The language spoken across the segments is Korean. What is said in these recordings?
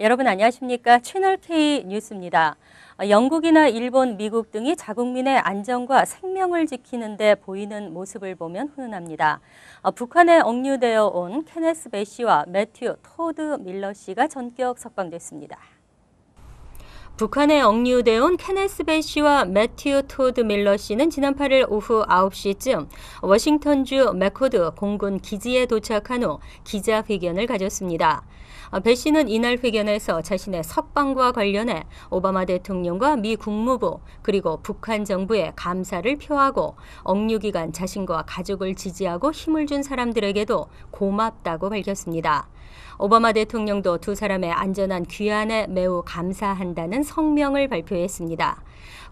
여러분 안녕하십니까? 채널 K 뉴스입니다. 어, 영국이나 일본, 미국 등이 자국민의 안전과 생명을 지키는 데 보이는 모습을 보면 훈훈합니다. 어, 북한에 억류되어 온 케네스 베 씨와 매튜 토드 밀러 씨가 전격 석방됐습니다. 북한에 억류돼 온 케네스 베 씨와 매튜 토드 밀러 씨는 지난 8일 오후 9시쯤 워싱턴주 맥코드 공군 기지에 도착한 후 기자회견을 가졌습니다. 어, 배 씨는 이날 회견에서 자신의 석방과 관련해 오바마 대통령과 미 국무부 그리고 북한 정부에 감사를 표하고 억류 기간 자신과 가족을 지지하고 힘을 준 사람들에게도 고맙다고 밝혔습니다. 오바마 대통령도 두 사람의 안전한 귀환에 매우 감사한다는 성명을 발표했습니다.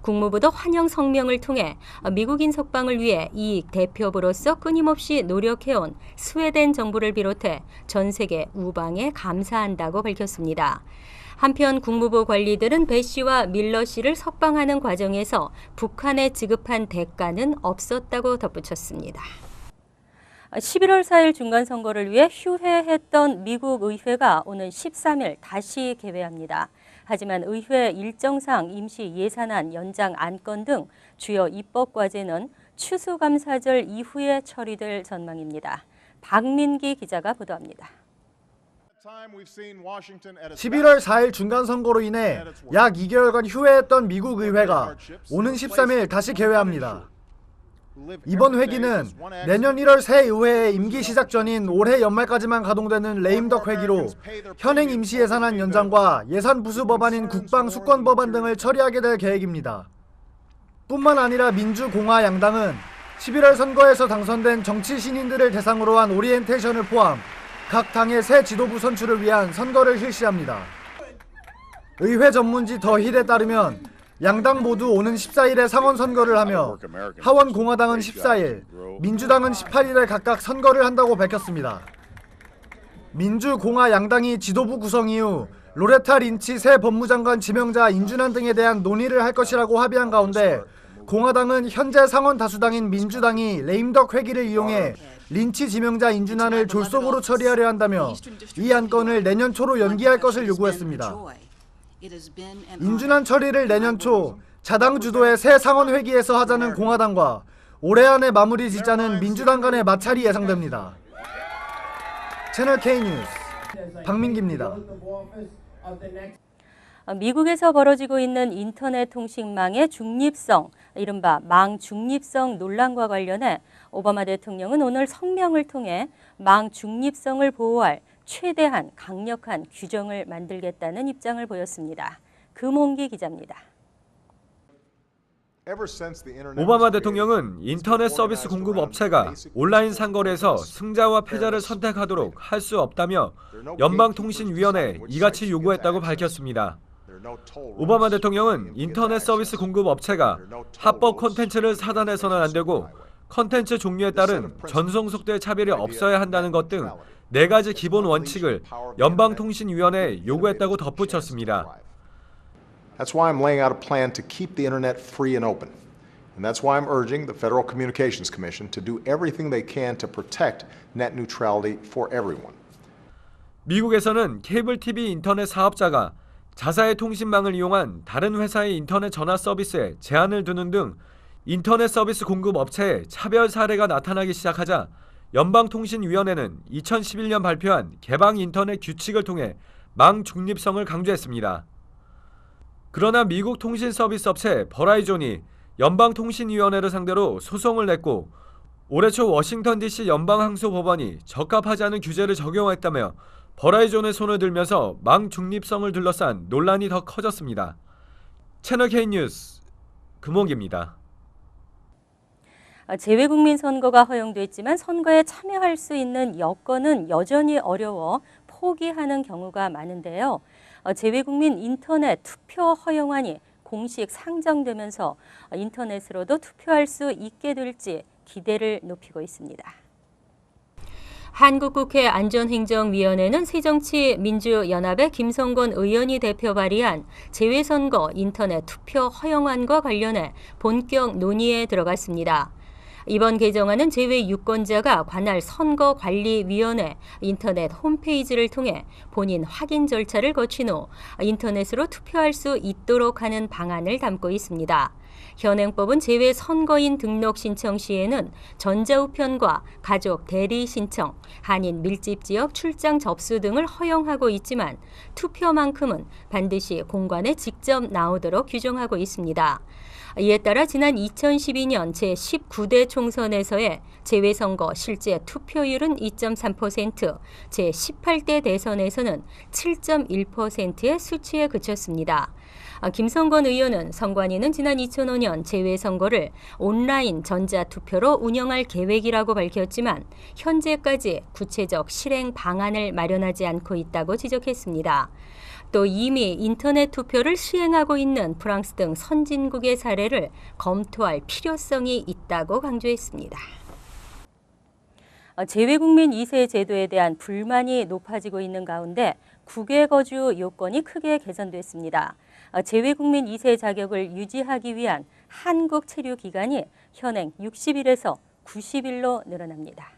국무부도 환영 성명을 통해 미국인 석방을 위해 이 대표부로서 끊임없이 노력해온 스웨덴 정부를 비롯해 전 세계 우방에 감사한다고 밝혔습니다. 한편 국무부 관리들은 배 씨와 밀러 씨를 석방하는 과정에서 북한에 지급한 대가는 없었다고 덧붙였습니다. 11월 4일 중간선거를 위해 휴회했던 미국 의회가 오는 13일 다시 개회합니다. 하지만 의회 일정상 임시 예산안 연장 안건 등 주요 입법 과제는 추수감사절 이후에 처리될 전망입니다. 박민기 기자가 보도합니다. 11월 4일 중간 선거로 인해 약 2개월간 휴회했던 미국 의회가 오는 13일 다시 개회합니다. 이번 회기는 내년 1월 새 의회의 임기 시작 전인 올해 연말까지만 가동되는 레임덕 회기로 현행 임시 예산안 연장과 예산 부수 법안인 국방 수권 법안 등을 처리하게 될 계획입니다. 뿐만 아니라 민주공화 양당은 11월 선거에서 당선된 정치 신인들을 대상으로 한 오리엔테이션을 포함 각 당의 새 지도부 선출을 위한 선거를 실시합니다. 의회 전문지 더 힐에 따르면 양당 모두 오는 14일에 상원 선거를 하며 하원 공화당은 14일, 민주당은 18일에 각각 선거를 한다고 밝혔습니다. 민주공화 양당이 지도부 구성 이후 로레타 린치 새 법무장관 지명자 인준안 등에 대한 논의를 할 것이라고 합의한 가운데 공화당은 현재 상원 다수당인 민주당이 레임덕 회기를 이용해 린치 지명자 인준안을 졸속으로 처리하려 한다며 이 안건을 내년 초로 연기할 것을 요구했습니다. 인준안 처리를 내년 초 자당 주도의 새 상원 회기에서 하자는 공화당과 올해 안에 마무리 짓자는 민주당 간의 마찰이 예상됩니다. 채널 K 뉴스 박민기입니다. 어, 미국에서 벌어지고 있는 인터넷 통신망의 중립성, 이른바 망 중립성 논란과 관련해 오바마 대통령은 오늘 성명을 통해 망 중립성을 보호할 최대한 강력한 규정을 만들겠다는 입장을 보였습니다. 금홍기 기자입니다. 오바마 대통령은 인터넷 서비스 공급 업체가 온라인 상거래에서 승자와 패자를 선택하도록 할 수 없다며 연방통신위원회에 이같이 요구했다고 밝혔습니다. 오바마 대통령은 인터넷 서비스 공급 업체가 합법 콘텐츠를 사단해서는 안 되고 콘텐츠 종류에 따른 전송 속도의 차별이 없어야 한다는 것 등 네 가지 기본 원칙을 연방통신위원회에 요구했다고 덧붙였습니다. That's why I'm laying out a plan to keep the internet free and open. And that's why I'm urging the Federal Communications Commission to do everything they can to protect net neutrality for everyone. 미국에서는 케이블 TV 인터넷 사업자가 자사의 통신망을 이용한 다른 회사의 인터넷 전화 서비스에 제한을 두는 등 인터넷 서비스 공급 업체의 차별 사례가 나타나기 시작하자 연방통신위원회는 2011년 발표한 개방 인터넷 규칙을 통해 망 중립성을 강조했습니다. 그러나 미국 통신 서비스 업체 버라이존이 연방통신위원회를 상대로 소송을 냈고 올해 초 워싱턴 DC 연방항소법원이 적합하지 않은 규제를 적용했다며 버라이존의 손을 들면서 망 중립성을 둘러싼 논란이 더 커졌습니다. 채널 K 뉴스 금옥입니다. 아, 재외국민 선거가 허용됐지만 선거에 참여할 수 있는 여건은 여전히 어려워 포기하는 경우가 많은데요. 어, 재외국민 인터넷 투표 허용안이 공식 상정되면서 인터넷으로도 투표할 수 있게 될지 기대를 높이고 있습니다. 한국국회 안전행정위원회는 새정치민주연합의 김성건 의원이 대표 발의한 재외선거 인터넷 투표 허용안과 관련해 본격 논의에 들어갔습니다. 이번 개정안은 제외 유권자가 관할 선거관리위원회 인터넷 홈페이지를 통해 본인 확인 절차를 거친 후 인터넷으로 투표할 수 있도록 하는 방안을 담고 있습니다. 현행법은 제외 선거인 등록 신청 시에는 전자우편과 가족 대리 신청, 한인 밀집 지역 출장 접수 등을 허용하고 있지만 투표만큼은 반드시 공관에 직접 나오도록 규정하고 있습니다. 이에 따라 지난 2012년 제19대 총선에서의 재외선거 실제 투표율은 2.3%, 제18대 대선에서는 7.1%의 수치에 그쳤습니다. 아, 김성건 의원은 선관위는 지난 2005년 재외선거를 온라인 전자투표로 운영할 계획이라고 밝혔지만 현재까지 구체적 실행 방안을 마련하지 않고 있다고 지적했습니다. 또 이미 인터넷 투표를 시행하고 있는 프랑스 등 선진국의 사례를 검토할 필요성이 있다고 강조했습니다. 어, 재외국민 2세 제도에 대한 불만이 높아지고 있는 가운데 국외 거주 요건이 크게 개선됐습니다. 어, 재외국민 2세 자격을 유지하기 위한 한국 체류 기간이 현행 60일에서 90일로 늘어납니다.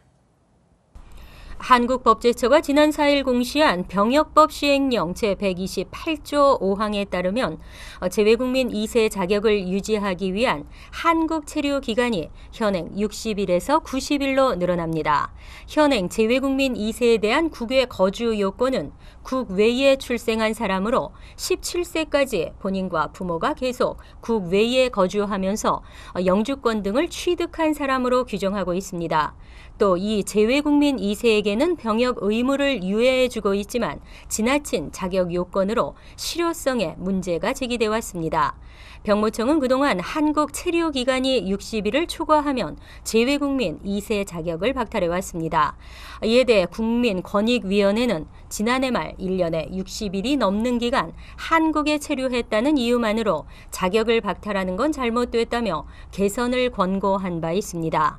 한국법제처가 지난 4일 공시한 병역법 시행령 제128조 5항에 따르면 어, 재외국민 2세 자격을 유지하기 위한 한국 체류 기간이 현행 60일에서 90일로 늘어납니다. 현행 재외국민 2세에 대한 국외 거주 요건은 국 외에 출생한 사람으로 17세까지 본인과 부모가 계속 국 외에 거주하면서 어, 영주권 등을 취득한 사람으로 규정하고 있습니다. 또이 재외국민 2세에게는 병역 의무를 유예해주고 있지만 지나친 자격 요건으로 실효성에 문제가 제기돼 왔습니다. 병무청은 그동안 한국 체류 기간이 60일을 초과하면 재외국민 2세 자격을 박탈해 왔습니다. 이에 대해 국민권익위원회는 지난해 말 1년에 60일이 넘는 기간 한국에 체류했다는 이유만으로 자격을 박탈하는 건 잘못됐다며 개선을 권고한 바 있습니다.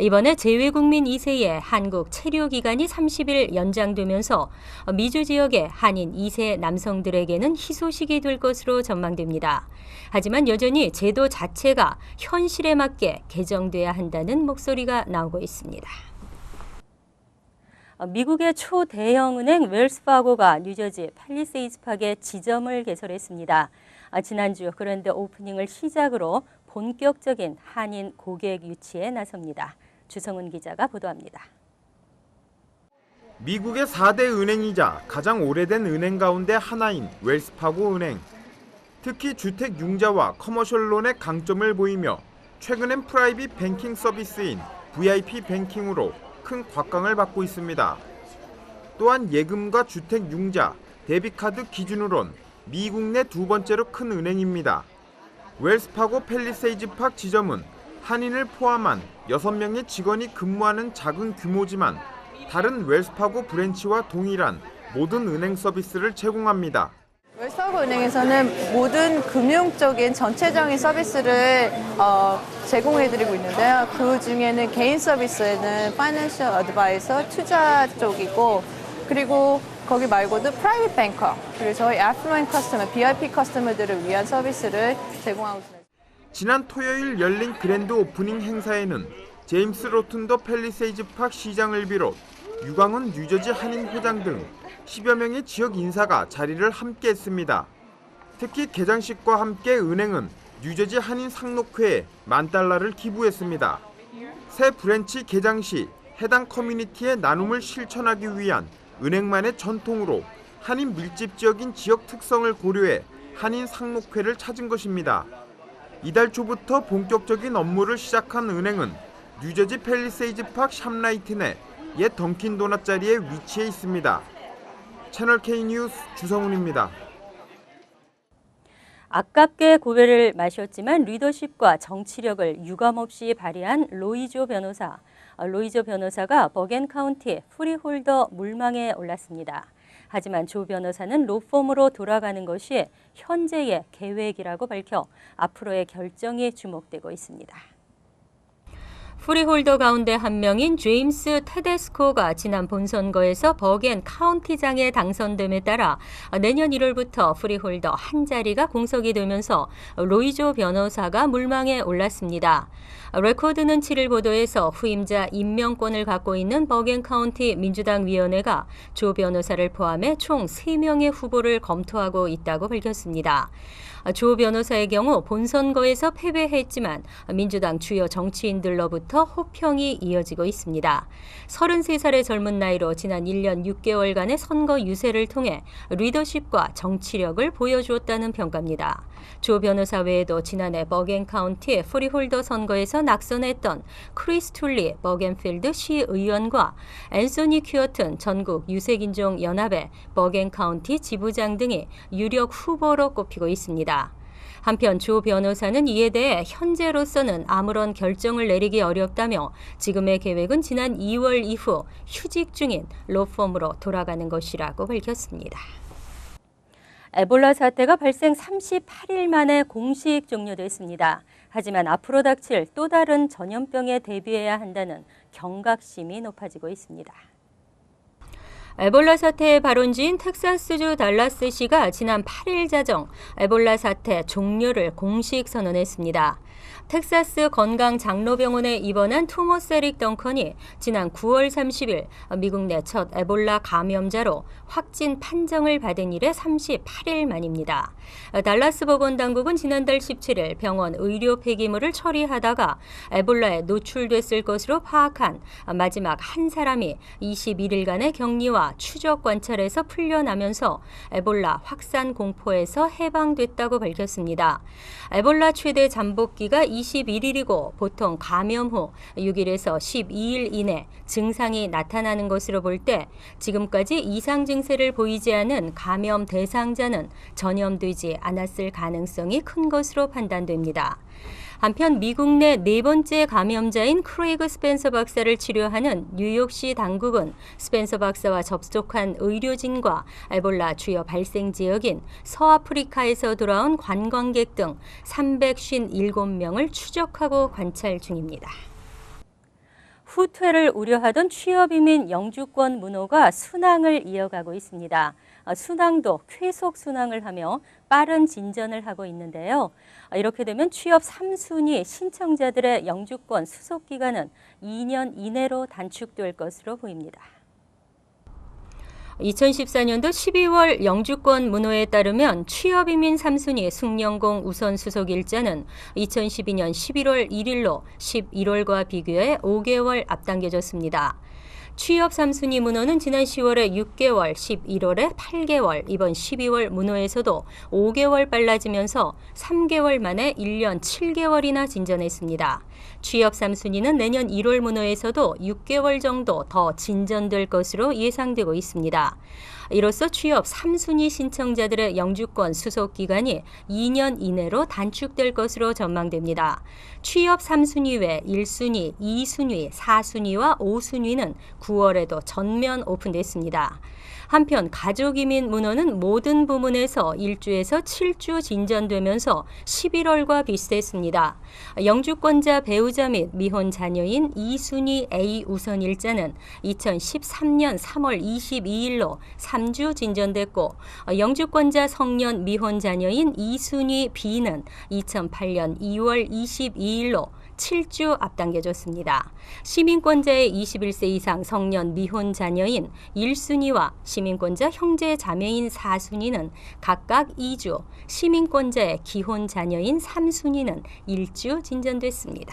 이번에 재외국민 2세의 한국 체류 기간이 30일 연장되면서 미주 지역의 한인 2세 남성들에게는 희소식이 될 것으로 전망됩니다. 하지만 여전히 제도 자체가 현실에 맞게 개정돼야 한다는 목소리가 나오고 있습니다. 미국의 초대형 은행 웰스파고가 뉴저지 팰리세이즈 팍에 지점을 개설했습니다. 지난주 그랜드 오프닝을 시작으로 본격적인 한인 고객 유치에 나섭니다. 주성은 기자가 보도합니다. 미국의 4대 은행이자 가장 오래된 은행 가운데 하나인 웰스파고 은행. 특히 주택 융자와 커머셜론의 강점을 보이며 최근엔 프라이빗 뱅킹 서비스인 VIP 뱅킹으로 큰 곽강을 받고 있습니다. 또한 예금과 주택 융자, 데비카드 기준으론 미국 내 두 번째로 큰 은행입니다. 웰스파고 팰리세이즈 팍 지점은 한인을 포함한 6명의 직원이 근무하는 작은 규모지만 다른 웰스파고 브랜치와 동일한 모든 은행 서비스를 제공합니다. 웰스파고 은행에서는 모든 금융적인 전체적인 서비스를 어, 제공해드리고 있는데요. 그 중에는 개인 서비스에는 파이낸셜 어드바이서 투자 쪽이고 그리고 거기 말고도 프라이빗 뱅커 그리고 저희 애플루엔 커스터머, VIP 커스터머들을 위한 서비스를 제공하고 있습니다. 지난 토요일 열린 그랜드 오프닝 행사에는 제임스 로튼더 팰리세이즈 팍 시장을 비롯 유광훈 뉴저지 한인 회장 등 10여 명의 지역 인사가 자리를 함께 했습니다. 특히 개장식과 함께 은행은 뉴저지 한인 상록회에 만 달러를 기부했습니다. 새 브랜치 개장 시 해당 커뮤니티의 나눔을 실천하기 위한 은행만의 전통으로 한인 밀집 지역인 지역 특성을 고려해 한인 상록회를 찾은 것입니다. 이달 초부터 본격적인 업무를 시작한 은행은 뉴저지 팰리세이즈 팍 샵라이트 내옛 던킨 도넛 자리에 위치해 있습니다. 채널 K 뉴스 주성훈입니다. 아깝게 고배를 마셨지만 리더십과 정치력을 유감없이 발휘한 로이조 변호사. 어, 로이조 변호사가 버겐 카운티 프리홀더 물망에 올랐습니다. 하지만 조 변호사는 로펌으로 돌아가는 것이 현재의 계획이라고 밝혀 앞으로의 결정이 주목되고 있습니다. 프리홀더 가운데 한 명인 제임스 테데스코가 지난 본선거에서 버겐 카운티장에 당선됨에 따라 내년 1월부터 프리홀더 한 자리가 공석이 되면서 로이조 변호사가 물망에 올랐습니다. 레코드는 7일 보도에서 후임자 임명권을 갖고 있는 버겐 카운티 민주당 위원회가 조 변호사를 포함해 총 3명의 후보를 검토하고 있다고 밝혔습니다. 조 변호사의 경우 본선거에서 패배했지만 민주당 주요 정치인들로부터 호평이 이어지고 있습니다. 33살의 젊은 나이로 지난 1년 6개월간의 선거 유세를 통해 리더십과 정치력을 보여주었다는 평가입니다. 조 변호사 외에도 지난해 버겐 카운티 프리홀더 선거에서 낙선했던 크리스 툴리 버겐필드 시의원과 앤소니 큐어튼 전국 유색인종 연합의 버겐 카운티 지부장 등이 유력 후보로 꼽히고 있습니다. 한편 조 변호사는 이에 대해 현재로서는 아무런 결정을 내리기 어렵다며 지금의 계획은 지난 2월 이후 휴직 중인 로펌으로 돌아가는 것이라고 밝혔습니다. 에볼라 사태가 발생 38일 만에 공식 종료됐습니다. 하지만 앞으로 닥칠 또 다른 전염병에 대비해야 한다는 경각심이 높아지고 있습니다. 에볼라 사태의 발원지인 텍사스주 달라스시가 지난 8일 자정 에볼라 사태 종료를 공식 선언했습니다. 텍사스 건강 장로병원에 입원한 토머스 에릭 덩컨이 지난 9월 30일 미국 내 첫 에볼라 감염자로 확진 판정을 받은 이래 38일 만입니다. 달라스 보건 당국은 지난달 17일 병원 의료 폐기물을 처리하다가 에볼라에 노출됐을 것으로 파악한 마지막 한 사람이 21일간의 격리와 추적 관찰에서 풀려나면서 에볼라 확산 공포에서 해방됐다고 밝혔습니다. 에볼라 최대 잠복 기가 21일이고 보통 감염 후 6일에서 12일 이내 증상이 나타나는 것으로 볼 때 지금까지 이상 증세를 보이지 않은 감염 대상자는 전염되지 않았을 가능성이 큰 것으로 판단됩니다. 한편 미국 내 네 번째 감염자인 크레이그 스펜서 박사를 치료하는 뉴욕시 당국은 스펜서 박사와 접촉한 의료진과 에볼라 주요 발생 지역인 서아프리카에서 돌아온 관광객 등 357명을 추적하고 관찰 중입니다. 후퇴를 우려하던 취업이민 영주권 문호가 순항을 이어가고 있습니다. 순항도 쾌속 순항을 하며 빠른 진전을 하고 있는데요. 이렇게 되면 취업 3순위 신청자들의 영주권 수속 기간은 2년 이내로 단축될 것으로 보입니다. 2014년도 12월 영주권 문호에 따르면 취업이민 3순위 숙련공 우선 수속 일자는 2012년 11월 1일로 11월과 비교해 5개월 앞당겨졌습니다. 취업 3순위 문호는 지난 10월에 6개월, 11월에 8개월, 이번 12월 문호에서도 5개월 빨라지면서 3개월 만에 1년 7개월이나 진전했습니다. 취업 3순위는 내년 1월 문호에서도 6개월 정도 더 진전될 것으로 예상되고 있습니다. 이로써 취업 3순위 신청자들의 영주권 수속 기간이 2년 이내로 단축될 것으로 전망됩니다. 취업 3순위 외 1순위, 2순위, 4순위와 5순위는 9월에도 전면 오픈됐습니다. 한편 가족이민 문호는 모든 부문에서 1주에서 7주 진전되면서 11월과 비슷했습니다. 영주권자 배우자 및 미혼 자녀인 2순위 A 우선 일자는 2013년 3월 22일로 3주 진전됐고 영주권자 성년 미혼 자녀인 2순위 B는 2008년 2월 22일로 7주 앞당겨졌습니다. 시민권자의 21세 이상 성년 미혼 자녀인 1순위와 시민권자 형제 자매인 4순위는 각각 2주, 시민권자의 기혼 자녀인 3순위는 1주 진전됐습니다.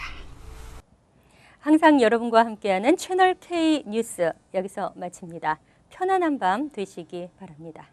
항상 여러분과 함께하는 채널 K 뉴스 여기서 마칩니다. 편안한 밤 되시기 바랍니다.